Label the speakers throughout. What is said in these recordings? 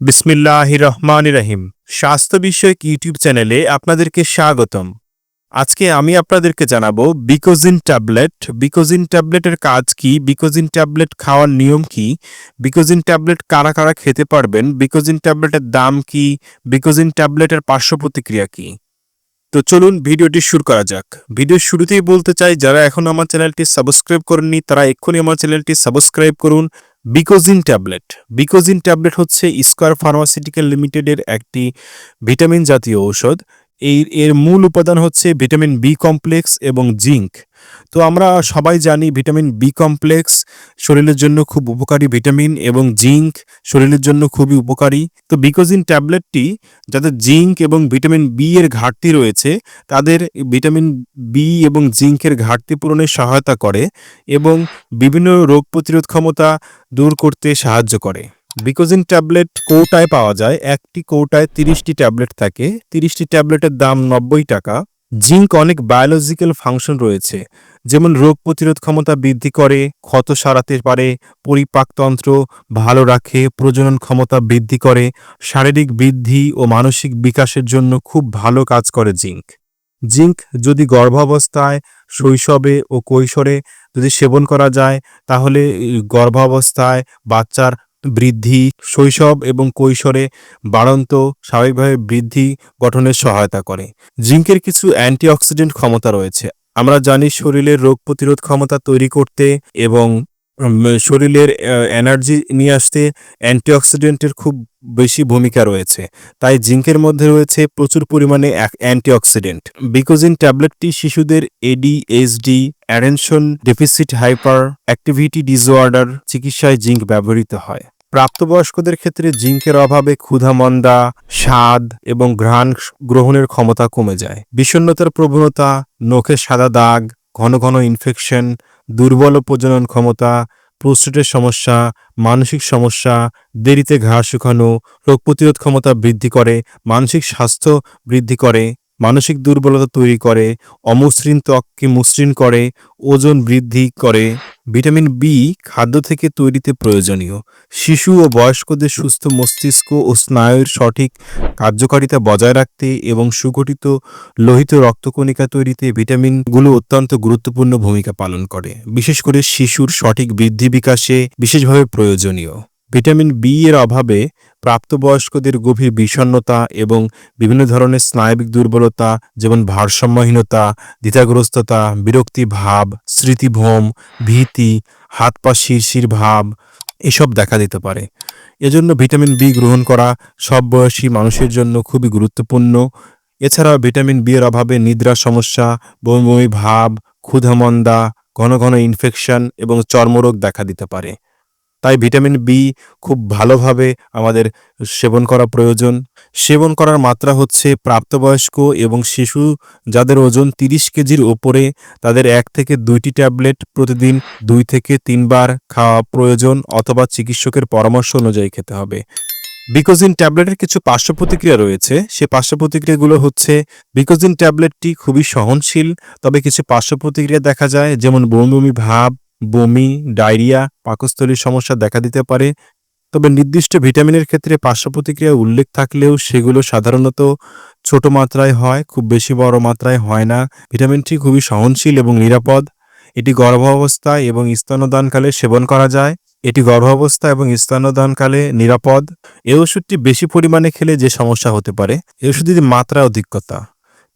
Speaker 1: বিসমিল্লাহ রহমান রহিম। স্বাস্থ্য বিষয়ক ইউটিউব চ্যানেলে আপনাদেরকে স্বাগতম। আজকে আমি আপনাদেরকে জানাব বিকোজিন ট্যাবলেট। বিকোজিন ট্যাবলেটের কাজ কি? বিকোজিন ট্যাবলেট খাওয়ার নিয়ম কি? বিকোজিন ট্যাবলেট কারা কারা খেতে পারবেন? বিকোজিন ট্যাবলেটের দাম কি? বিকোজিন ট্যাবলেটের পার্শ্ব প্রতিক্রিয়া কি? তো চলুন ভিডিওটি শুরু করা যাক। ভিডিওর শুরুতেই বলতে চাই, যারা এখন আমার চ্যানেলটি সাবস্ক্রাইব করেননি, তারা এক্ষুনি আমার চ্যানেলটি সাবস্ক্রাইব করুন। বিকোজিন ট্যাবলেট বিকোজিন ট্যাবলেট হচ্ছে স্কোয়ার ফার্মাসিউটিক্যাল লিমিটেডের একটি ভিটামিন জাতীয় ঔষধ। এই এর মূল উপাদান হচ্ছে ভিটামিন বি কমপ্লেক্স এবং জিঙ্ক তো আমরা সবাই জানি ভিটামিন বি কমপ্লেক্স শরীরের জন্য খুব উপকারী ভিটামিন এবং জিঙ্ক শরীরের জন্য খুবই উপকারী। তো বিকোজিন ট্যাবলেটটি, যাদের জিঙ্ক এবং ভিটামিন বি এর ঘাটতি রয়েছে, তাদের ভিটামিন বি এবং জিঙ্কের ঘাটতি পূরণে সহায়তা করে এবং বিভিন্ন রোগ প্রতিরোধ ক্ষমতা দূর করতে সাহায্য করে। বিকোজিন ট্যাবলেট কৌটায় পাওয়া যায়, একটি কৌটায় তিরিশটি ট্যাবলেট থাকে। তিরিশটি ট্যাবলেটের দাম নব্বই টাকা। জিঙ্ক অনেক বায়োলজিক্যাল ফাংশন রয়েছে, যেমন রোগ প্রতিরোধ ক্ষমতা বৃদ্ধি করে, ক্ষত সারাতে পারে পরিপাকতন্ত্র ভালো রাখে, প্রজনন ক্ষমতা বৃদ্ধি করে, শারীরিক বৃদ্ধি ও মানসিক বিকাশের জন্য খুব ভালো কাজ করে জিঙ্ক। জিঙ্ক যদি গর্ভাবস্থায়, শৈশবে ও কৈশোরে যদি সেবন করা যায়, তাহলে গর্ভাবস্থায় বাচ্চার বৃদ্ধি, শৈশব এবং কৈশোরে বাড়ন্ত স্বাভাবিকভাবে বৃদ্ধি গঠনের সহায়তা করে। জিঙ্কের কিছু অ্যান্টিঅক্সিডেন্ট ক্ষমতা রয়েছে। আমরা জানি শরীরের রোগ প্রতিরোধ ক্ষমতা তৈরি করতে এবং শরীরের এনার্জি নিয়ে আসতে অ্যান্টিঅক্সিডেন্টের খুব বেশি ভূমিকা রয়েছে। তাই জিঙ্কের মধ্যে রয়েছে প্রচুর পরিমাণে অ্যান্টিঅক্সিডেন্ট। বিকোজিন ট্যাবলেটটি শিশুদের ADHD attention deficit, hyper activity disorder চিকিৎসায় জিঙ্ক ব্যবহৃত হয়। প্রাপ্তবয়স্কদের ক্ষেত্রে জিঙ্কের অভাবে ক্ষুধামন্দা, স্বাদ এবং ঘ্রাণ গ্রহণের ক্ষমতা কমে যায়। বিষণ্ণতার প্রবণতা নখে সাদা দাগ, ঘন ঘন ইনফেকশন দুর্বল প্রজনন ক্ষমতা প্রস্টেটের সমস্যা, মানসিক সমস্যা, দেরিতে ঘাড় শুকানো, রোগ প্রতিরোধ ক্ষমতা বৃদ্ধি করে, মানসিক স্বাস্থ্য বৃদ্ধি করে। মানসিক দুর্বলতা তৈরি করে, অমসৃণ ত্বককে মসৃণ করে, ওজন বৃদ্ধি করে। ভিটামিন বি খাদ্য থেকে তৈরিতে প্রয়োজনীয়। শিশু ও বয়স্কদের সুস্থ মস্তিষ্ক ও স্নায়ুর সঠিক কার্যকারিতা বজায় রাখতে এবং সুগঠিত লোহিত রক্তকণিকা তৈরিতে ভিটামিনগুলো অত্যন্ত গুরুত্বপূর্ণ ভূমিকা পালন করে। বিশেষ করে শিশুর সঠিক বৃদ্ধি বিকাশে বিশেষভাবে প্রয়োজনীয়। ভিটামিন বি এর অভাবে প্রাপ্তবয়স্কদের গভীর বিষণ্ণতা এবং বিভিন্ন ধরনের স্নায়বিক দুর্বলতা, যেমন ভারসাম্যহীনতা, দ্বিধাগ্রস্ততা, বিরক্তি ভাব, স্মৃতিভ্রম, ভীতি, হাত পা শিরশির ভাব এসব দেখা দিতে পারে। এজন্য ভিটামিন বি গ্রহণ করা সব বয়সী মানুষের জন্য খুবই গুরুত্বপূর্ণ। এছাড়া ভিটামিন বি এর অভাবে নিদ্রার সমস্যা, বমি বমি ভাব, ক্ষুধামন্দা, ঘন ঘন ইনফেকশন এবং চর্মরোগ দেখা দিতে পারে। তাই ভিটামিন বি খুব ভালোভাবে আমাদের সেবন করা প্রয়োজন। সেবন করার মাত্রা হচ্ছে প্রাপ্তবয়স্ক এবং শিশু যাদের ওজন তিরিশ কেজির ওপরে, তাদের এক থেকে দুইটি ট্যাবলেট প্রতিদিন দুই থেকে তিনবার খাওয়া প্রয়োজন অথবা চিকিৎসকের পরামর্শ অনুযায়ী খেতে হবে। বিকোজিন ট্যাবলেটের কিছু পার্শ্ব প্রতিক্রিয়া রয়েছে। সে পার্শ্ব প্রতিক্রিয়াগুলো হচ্ছে, বিকোজিন ট্যাবলেটটি খুবই সহনশীল, তবে কিছু পার্শ্ব প্রতিক্রিয়া দেখা যায়, যেমন বমি ভাব বমি, ডায়রিয়া, পাকস্থলীর সমস্যা দেখা দিতে পারে। তবে নির্দিষ্ট ভিটামিনের ক্ষেত্রে পার্শ্ব প্রতিক্রিয়া উল্লেখ থাকলেও সেগুলো সাধারণত ছোট মাত্রায় হয়, খুব বেশি বড় মাত্রায় হয় না। ভিটামিনটি খুবই সহনশীল এবং নিরাপদ। এটি গর্ভাবস্থায় এবং স্তন্যদানকালে সেবন করা যায়। এটি গর্ভাবস্থা এবং স্তন্যদানকালে নিরাপদ। এই ওষুধটি বেশি পরিমাণে খেলে যে সমস্যা হতে পারে, এই ওষুধটির মাত্রা, অধিকতা।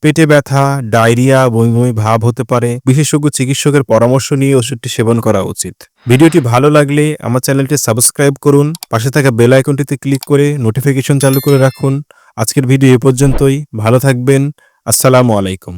Speaker 1: পেটে ব্যথা, ডায়রিয়া বমি বমি ভাব হতে পারে। বিশেষজ্ঞ চিকিৎসকের পরামর্শ নিয়ে ওষুধটি সেবন করা উচিত। ভিডিওটি ভালো লাগলে আমার চ্যানেলটি সাবস্ক্রাইব করুন। পাশে থাকা বেল আইকনটিতে ক্লিক করে নোটিফিকেশন চালু করে রাখুন। আজকের ভিডিও এ পর্যন্তই। ভালো থাকবেন। আসসালামু আলাইকুম।